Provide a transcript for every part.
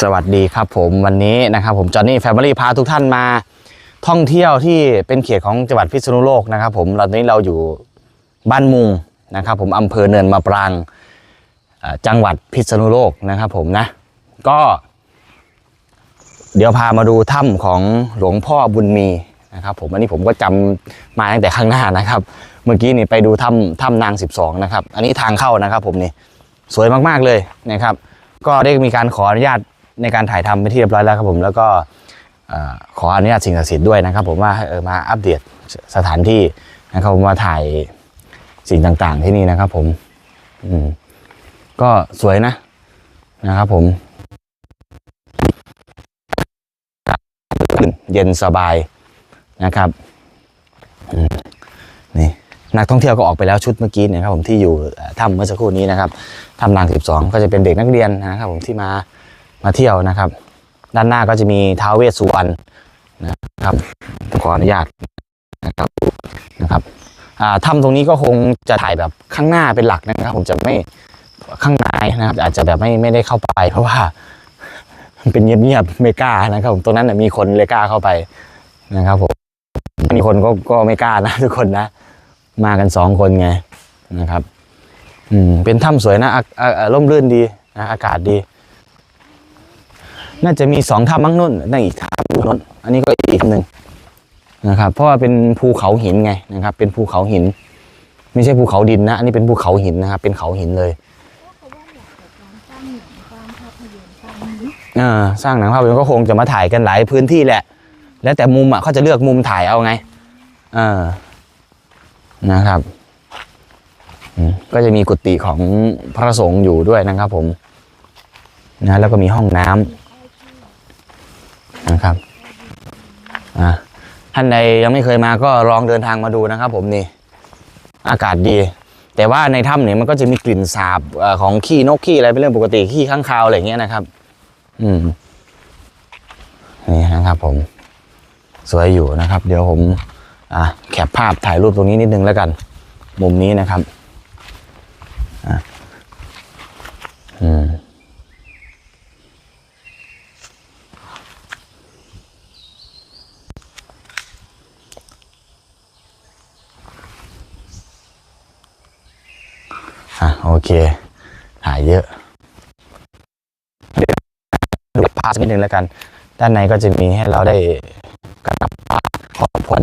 สวัสดีครับผมวันนี้นะครับผมจอห์นนี่แฟมิลี่พาทุกท่านมา ท่องเที่ยวที่เป็นเขตของจังหวัดพิษณุโลกนะครับ ผมตอนนี้เราอยู่บ้านมุงนะครับ ผมอำเภอเนินมะปรางจังหวัดพิษณุโลกนะครับ ผมนะ ก็ เดี๋ยวพามาดูถ้ำของหลวงพ่อบุญมีนะครับผมอันนี้ผมก็จำมาตั้งแต่ข้างหน้านะครับ เมื่อกี้นี่ไปดูถ้ำถ้ำนาง 12 นะครับ อันนี้ทางเข้านะครับ ผมนี่สวยมากๆเลยนะครับ ก็ได้มีการขออนุญาต ในการถ่ายทำไปที่เรียบร้อยแล้วครับผมแล้วก็ขออนุญาตสิ่งศักดิ์สิทธิ์ด้วยนะครับ ผมว่าเออมาอัปเดตสถานที่นะครับผมมาถ่ายสิ่งต่างๆที่นี่นะครับ ผม อืมก็สวยนะนะครับ ผม เย็นสบายนะครับนี่นักท่องเที่ยวก็ออกไปแล้วชุดเมื่อกี้เนยครับผมที่อยู่ถ้ำเมื่อสักครู่นี้นะครับถ้ำนางสิบสองก็จะเป็นเด็กนักเรียนนะครับผมที่มา มาเที่ยวนะครับ ด้านหน้าก็จะมีท้าวเวสสุวรรณนะครับขออนุญาตนะครับนะครับถ้ำตรงนี้ก็คงจะถ่ายแบบข้างหน้าเป็นหลักนะครับ ผมจะไม่ข้างในนะครับ อาจจะแบบไม่ไม่ได้เข้าไป เพราะว่ามันเป็นเงียบๆไม่กล้านะครับผมตรงนั้นนะมีคนเลยกล้าเข้าไปนะครับผมมีคนก็ก็ไม่กล้านะทุกคนนะ มากันสองคนไงนะครับ อืมเป็นถ้ำสวยนะอะอะอะร่มรื่นดีนะอากาศดี น่าจะมีสองถ้ำมั้งนุ่นนั่นอีกถ้ำนุ่นอันนี้ก็อีกถ้ำหนึ่งนะครับ เพราะว่าเป็นภูเขาหินไงนะครับ เป็นภูเขาหิน ไม่ใช่ภูเขาดินนะ อันนี้เป็นภูเขาหินนะครับ เป็นเขาหินเลยอ่าสร้างหนังภาพยนตร์ก็คงจะมาถ่ายกันหลายพื้นที่แหละ แล้วแต่มุมอะเขาจะเลือกมุมถ่ายเอาไงเออนะครับอืมก็จะมีกุฏิของพระสงฆ์อยู่ด้วยนะครับผมนะแล้วก็มีห้องน้ำ นะครับอ่าท่านใดยังไม่เคยมาก็ลองเดินทางมาดูนะครับ ผมนี่อากาศดี แต่ว่าในถ้ำเนี่ยมันก็จะมีกลิ่นสาบอของขี้นกขี้อะไรเป็นเรื่องปกติขี้ข้างคาวอะไรอย่างเงี้ยนะครับ อืมนี่นะครับ ผม สวยอยู่นะครับ เดี๋ยวผม อะแคปภาพถ่ายรูปตรงนี้นิดนึงแล้วกัน มุมนี้นะครับอะอืม โอเคถ่ายเยอะดูภาพสักนิดนึงแล้วกัน ด้านในก็จะมีให้เราได้กราบขอพร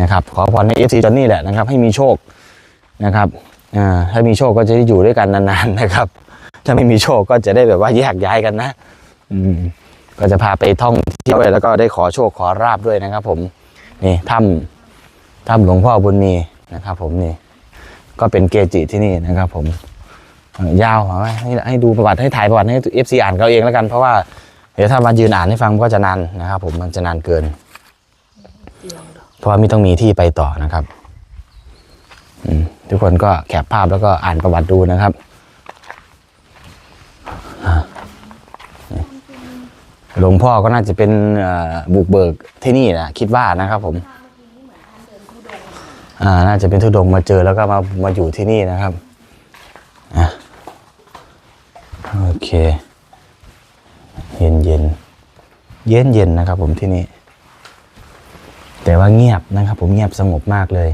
นะครับ ขอพรให้เอฟซีจอนนี่แหละนะครับ ให้มีโชคนะครับอ่าถ้ามีโชคก็จะได้อยู่ด้วยกันนานๆนะครับ ถ้าไม่มีโชคก็จะได้แบบว่าแยกย้ายกันนะ อืม ก็จะพาไปท่องเที่ยวแล้วก็ได้ขอโชคขอราบด้วยนะครับ ผม นี่ถ้ำถ้ำหลวงพ่อบุญมีนะครับ ผมนี่ ก็เป็นเกจิที่นี่นะครับ ผม ยาวเอาไว้ให้ให้ดูประวัติให้ถ่ายประวัติให้เอฟซีอ่านเขาเองแล้วกันเพราะว่าเดี๋ยวถ้ามายืนอ่านให้ฟังก็จะนานนะครับ ผมมันจะนานเกิน เพราะว่าม่ต้องมีที่ไปต่อนะครับทุกคนก็แคปภาพแล้วก็อ่านประวัติดูนะครับหลวงพ่อก็น่าจะเป็นบุกเบิกที่นี่นะคิดว่านะครับ ผมอ่าน่าจะเป็นทุดงมาเจอแล้วก็มามาอยู่ที่นี่นะครับอะโอ เคเย็นเย็นเย็นเย็นนะครับผมที่นี่ แต่ว่าเงียบนะครับผมเงียบสงบมากเลย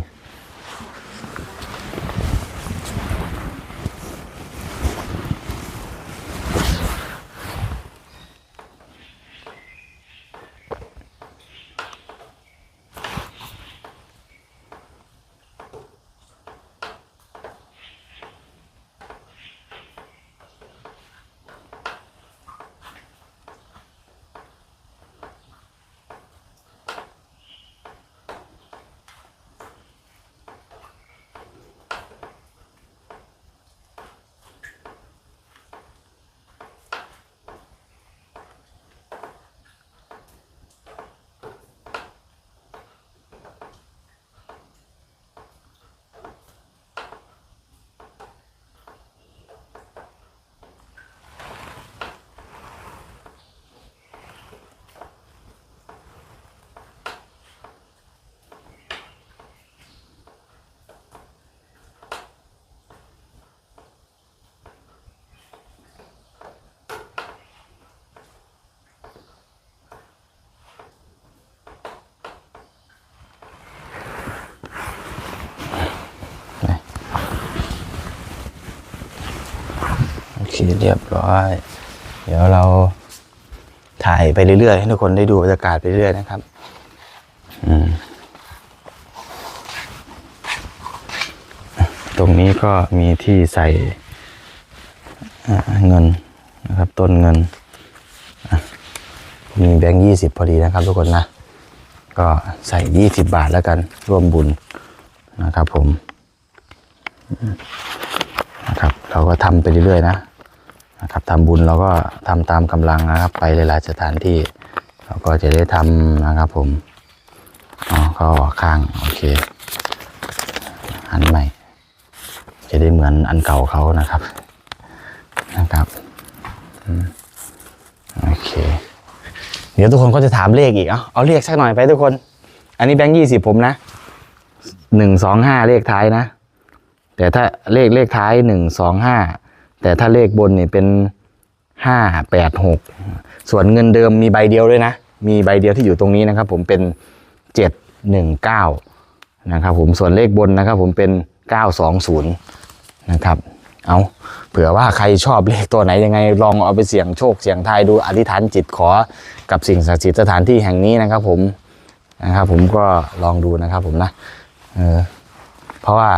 เรียบร้อย เดี๋ยวเราถ่ายไปเรื่อยๆให้ทุกคนได้ดูบรรยากาศไปเรื่อยนะครับ ตรงนี้ก็มีที่ใส่เงินนะครับต้นเงิน มีแบงค์ยี่สิบพอดีนะครับทุกคนนะ ก็ใส่ยี่สิบบาทแล้วกันร่วมบุญนะครับผมอืมนะครับ เราก็ทำไปเรื่อยๆนะ นะครับทำบุญเราก็ทำตามกำลังนะครับ ไปหลายๆสถานที่เราก็จะได้ทำนะครับผมอ๋อก็ข้างโอเคหันใหม่ จะได้เหมือนอันเก่าเขานะครับนะครับโอเค เดี๋ยวทุกคนก็จะถามเลขอีก เอาเอาเลขสักหน่อยไปทุกคน อันนี้แบงค์ยี่สิบผมนะหนึ่งสองห้าเลขท้ายนะ แต่ถ้าเลขเลขท้ายหนึ่งสองห้า แต่ถ้าเลขบนเนี่ยเป็นห้าแปดหกส่วนเงินเดิมมีใบเดียวด้วยนะ มีใบเดียวที่อยู่ตรงนี้นะครับ ผมเป็นเจ็ดหนึ่งเก้านะครับ ผมส่วนเลขบนนะครับ ผมเป็นเก้าสองศูนย์นะครับ เอาเผื่อว่าใครชอบเลขตัวไหนยังไงลองเอาไปเสี่ยงโชคเสี่ยงทายดูอธิษฐานจิตขอกับสิ่งศักดิ์สิทธิ์สถานที่แห่งนี้นะครับ ผมนะครับ ผมก็ลองดูนะครับ ผมนะเออเพราะว่า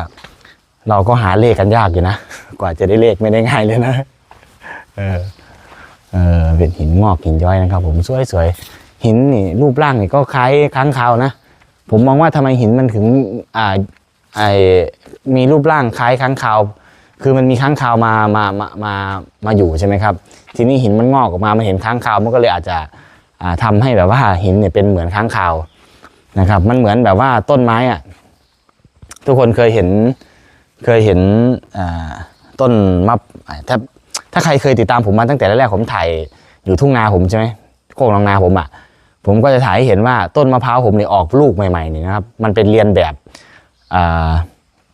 เราก็หาเลขกันยากอยู่นะ กว่าจะได้เลขไม่ได้ง่ายเลยนะ เออ เออ เป็นหินงอกหินย้อยนะครับผมสวยๆ หินนี่รูปร่างนี่ก็คล้ายค้างคาวนะ ผมมองว่าทำไมหินมันถึง อ่า ไอมีรูปร่างคล้ายค้างคาว คือมันมีค้างคาวมา มา มา มา มาอยู่ใช่ไหมครับ ทีนี้หินมันงอกออกมา มันเห็นค้างคาว มันก็เลยอาจจะอ่าทำให้แบบว่าหินเนี่ยเป็นเหมือนค้างคาวนะครับ มันเหมือนแบบว่าต้นไม้อะทุกคนเคยเห็น เคยเห็นต้นมะถ้าถ้าใครเคยติดตามผมมาตั้งแต่แรกๆผมถ่ายอยู่ทุ่งนาผมใช่ไหมโคกหนองนาผมอะผมก็จะถ่ายให้เห็นว่าต้นมะพร้าวผมเนี่ยออกลูกใหม่ๆนี่นะครับมันเป็นเรียนแบบ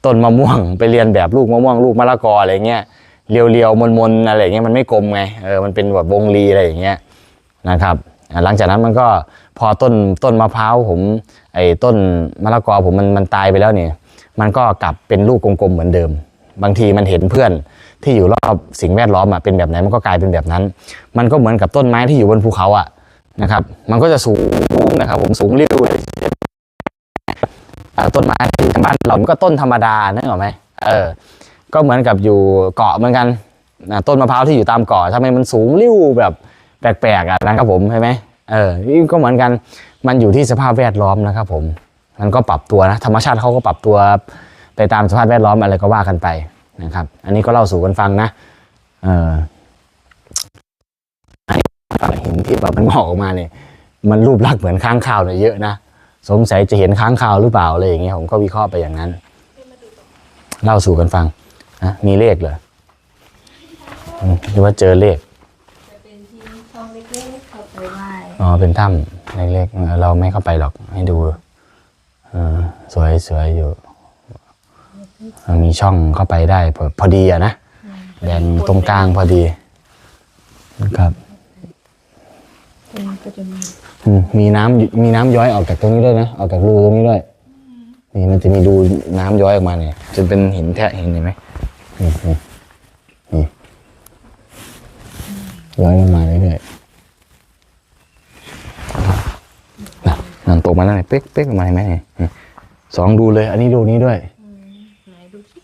ต้นมะม่วงไปเรียนแบบลูกมะม่วงลูกมะละกออะไรเงี้ยเรียวๆมนๆอะไรเงี้ยมันไม่กลมไงเออมันเป็นแบบวงรีอะไรอย่างเงี้ยนะครับหลังจากนั้นมันก็พอต้นต้นมะพร้าวผมไอ้ต้นมะละกอผมมันมันตายไปแล้วเนี่ย มันก็กลับเป็นลูกกลมๆเหมือนเดิม บางทีมันเห็นเพื่อนที่อยู่รอบสิ่งแวดล้อมอะเป็นแบบไหนมันก็กลายเป็นแบบนั้น มันก็เหมือนกับต้นไม้ที่อยู่บนภูเขาอะนะครับ มันก็จะสูงนะครับผมสูงเรียวเลยต้นไม้ที่บ้านเรามันก็ต้นธรรมดานึกออกไหมเออ ก็เหมือนกับอยู่เกาะเหมือนกันนะต้นมะพร้าวที่อยู่ตามเกาะทำไมมันสูงเริ้วแบบแปลกๆอะนะครับผมใช่ไหมเออนี่ก็เหมือนกันมันอยู่ที่สภาพแวดล้อมนะครับผม มันก็ปรับตัวนะธรรมชาติเขาก็ปรับตัวไปตามสภาพแวดล้อมอะไรก็ว่ากันไปนะครับ อันนี้ก็เล่าสู่กันฟังนะเอออันนี้หินที่แบบมันงอกออกมาเนี่ยมันรูปลักษณ์เหมือนค้างคาวเนี่ยเยอะนะสงสัยจะเห็นค้างคาวหรือเปล่าอะไรอย่างเงี้ยผมก็วิเคราะห์ไปอย่างนั้น เล่าสู่กันฟังนะมีเลขเหรออืมหรือว่าเจอเลขจะเป็นที่ช่องเล็กๆเข้าไปไหว้อ๋อเป็นถ้ำเล็กๆเออเราไม่เข้าไปหรอกให้ดูเออ สวยสวยอยู่ มีช่องเข้าไปได้พอพอดีอะนะแบ่งตรงกลางพอดีครับมีอืมมีน้ำมีน้ำย้อยออกจากตรงนี้ด้วยนะออกจากรูตรงนี้ด้วยนี่มันจะมีดูน้ำย้อยออกมาเนี่ยจนเป็นหินแทะเห็นไหมนี่นี่นี่ย้อยลงมาเรื่อยๆนะนั่นตกมาแล้วเนี่ยเป๊กเป๊กออกมาเห็นไหมเนี่ย สองดูเลย อันนี้ดูนี้ด้วยไหนดูสิ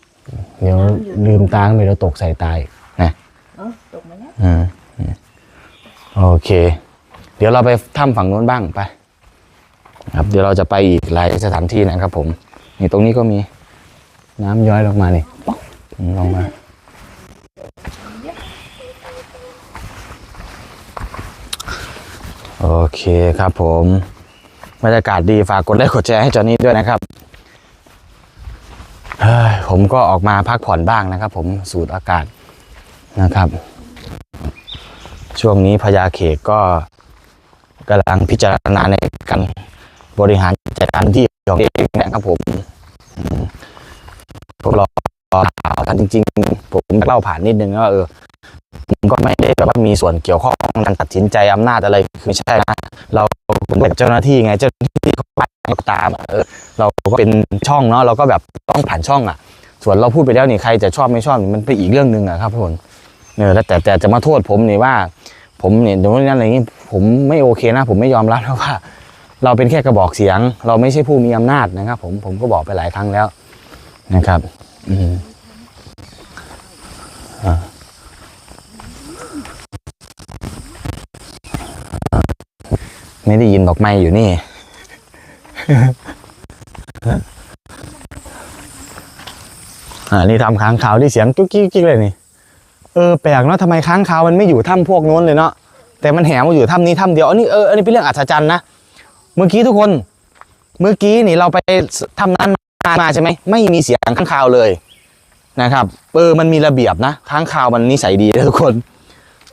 เดี๋ยวลืมตาขึ้นไปแล้วตกใส่ตายนะเอ้าตกมาแล้วอืมอืมโอเค เดี๋ยวเราไปถ้ำฝั่งนู้นบ้างไป ครับ เดี๋ยวเราจะไปอีกหลายสถานที่นะครับ ผม นี่ตรงนี้ก็มีน้ำย้อยลงมานี่ป๊อกลงมาโอเคครับผมบรรยากาศดีฝากกดไลค์กดแชร์ให้จอนี้ด้วยนะครับเฮ้ย ผมก็ออกมาพักผ่อนบ้างนะครับ ผมสูดอากาศนะครับ ช่วงนี้พญาเขกก็กำลังพิจารณาในการบริหารจัดการที่ของเองนะครับผมอืมพวกเราข่าวกันจริง ๆ ผมเล่าผ่านนิดนึงว่าเออผมก็ไม่ได้แบบว่ามีส่วนเกี่ยวข้องในการตัดสินใจอำนาจอะไรคือไม่ใช่นะเราเป็นเจ้าหน้าที่ไงเจ้าหน้าที่ก็ไปตามเออเราก็เป็นช่องเนาะเราก็แบบต้องผ่านช่องอะ ส่วนเราพูดไปแล้วนี่ใครจะชอบไม่ชอบนี่มันเป็นอีกเรื่องหนึ่งอะครับทุกคนเออแล้วแต่แต่จะมาโทษผมนี่ว่า ผมเนี่ยโดนนั่นอะไรอย่างนี้ผมไม่โอเคนะ ผมไม่ยอมรับนะว่า เราเป็นแค่กระบอกเสียง เราไม่ใช่ผู้มีอำนาจนะครับ ผมผมก็บอกไปหลายครั้งแล้วนะครับ อืมอ่าไม่ได้ยินบอกไม่อยู่นี่ อ่านี่ทำค้างคาวที่เสียงจุ๊กกิ๊กกิ๊กเลยนี่เออแปลกเนาะทำไมค้างคาวมันไม่อยู่ถ้ำพวกโน้นเลยเนาะแต่มันแหมมาอยู่ถ้ำนี้ถ้ำเดียวอันนี้เอออันนี้เป็นเรื่องอัศจรรย์นะเมื่อกี้ทุกคนเมื่อกี้นี่เราไปถ้ำนั้นมาใช่ไหมไม่มีเสียงค้างคาวเลยนะครับเออมันมีระเบียบนะค้างคาวมันนิสัยดีนะทุกคน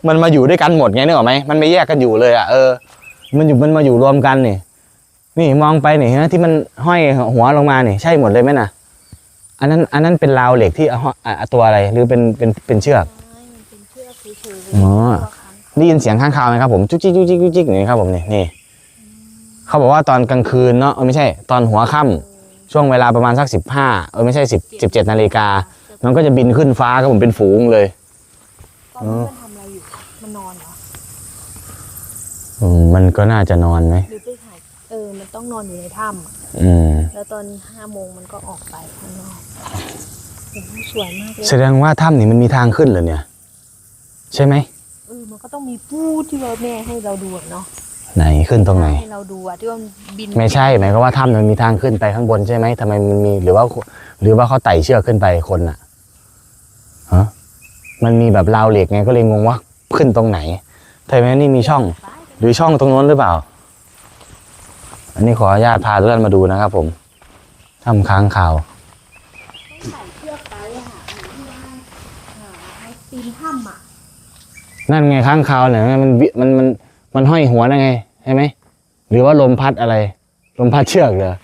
มันมาอยู่ด้วยกันหมดไงนึกออกไหมมันไม่แยกกันอยู่เลยอะเออ มันอยู่มันมาอยู่รวมกันนี่นี่มองไปนี่นไหมที่มันห้อยหัวลงมานี่ใช่หมดเลยไหมน่ะ อันนั้นอันนั้นเป็นราวเหล็กที่เอาห้อยอะตัวอะไรหรือเป็นเป็นเป็นเชือกไม่มันเป็นเชือกเฉยๆอ๋อตัวค้างได้ยินเสียงข้างคาวไหมครับผมจุ๊กจิ๊กจุ๊กจิ๊กจุ๊กจิ๊กนี่ครับผมนี่นี่เขาบอกว่าตอนกลางคืนเนาะเออไม่ใช่ ตอนหัวค่ำช่วงเวลาประมาณสักสิบห้าเออไม่ใช่สิบสิบเจ็ดนาฬิกามันก็จะบินขึ้นฟ้าครับผมเป็นฝูงเลยตอนนี้มันทำอะไรอยู่มันนอนเหรออืมมันก็น่าจะนอนไหมหรือไปถ่าย เออ มันต้องนอนอยู่ในถ้ำอะอืมแล้วตอนห้าโมงมันก็ออกไปข้างนอกโอ้โหสวยมากเลยแสดงว่าถ้ำนี่มันมีทางขึ้นเหรอเนี่ย ใช่ไหม เออมันก็ต้องมีปูที่เราแม่ให้เราดูอะเนาะไหนขึ้นตรงไหน ให้เราดูอะที่ว่ามันบินไม่ใช่หมายความว่าถ้ำมันมีทางขึ้นไปข้างบนใช่ไหมทำไมมันมีหรือว่า หรือว่าเขาไต่เชือกขึ้นไปคนน่ะฮะมันมีแบบราวเหล็กไงก็เลยงงว่าขึ้นตรงไหนทำไมนี่มีช่อง หรือช่องตรงโน้นหรือเปล่า อันนี้ขออนุญาตพาทุกท่านมาดูนะครับผมถ้ำค้างข่าวใส่เชือกไปอะที่ว่าอ่าให้ปีนถ้ำอะนั่นไงค้างคาวเนี่ยมันบิมันมันมันห้อยหัวนั่นไงใช่ไหมหรือว่าลมพัดอะไร ลมพัดเชือกเหรอ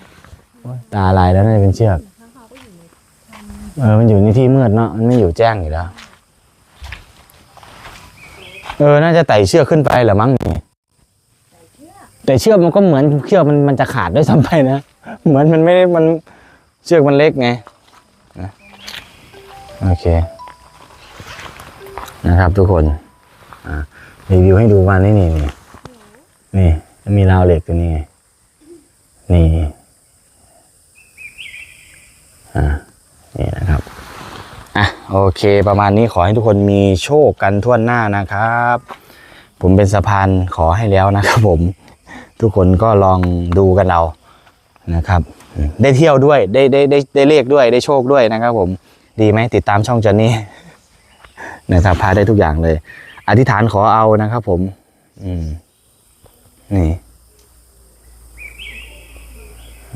โอ๊ยตาลายแล้วน่าจะเป็นเชือกข้างคาวก็อยู่ในเออมันอยู่ในที่มืดเนาะมันไม่อยู่แจ้งอยู่แล้วเออน่าจะไต่เชือกขึ้นไปเหรอมั้งนี่ แต่เชือกมันก็เหมือนเชือกมันมันจะขาดด้วยซ้ำไปนะเหมือนมันไม่ได้มันเชือกมันเล็กไงนะโอเค นะครับทุกคนรีวิวให้ดูว่านี่นี่นี่นี่มีราวเหล็กตัวนี้ไงนี่อ่านี่นะครับอะโอเค ประมาณนี้ขอให้ทุกคนมีโชคกันทั่วหน้านะครับ ผมเป็นสะพานขอให้แล้วนะครับผม ทุกคนก็ลองดูกันเรานะครับ ได้เที่ยวด้วยได้ได้ได้ได้เลขด้วยได้โชคด้วยนะครับ ผมดีไหมติดตามช่องจอนนี่นะครับพาได้ทุกอย่างเลย อธิษฐานขอเอานะครับ ผม อืม นี่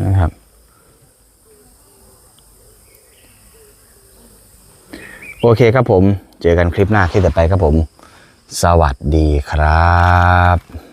นะครับโอเคครับผม เจอกันคลิปหน้าคลิปต่อไปครับผม สวัสดีครับ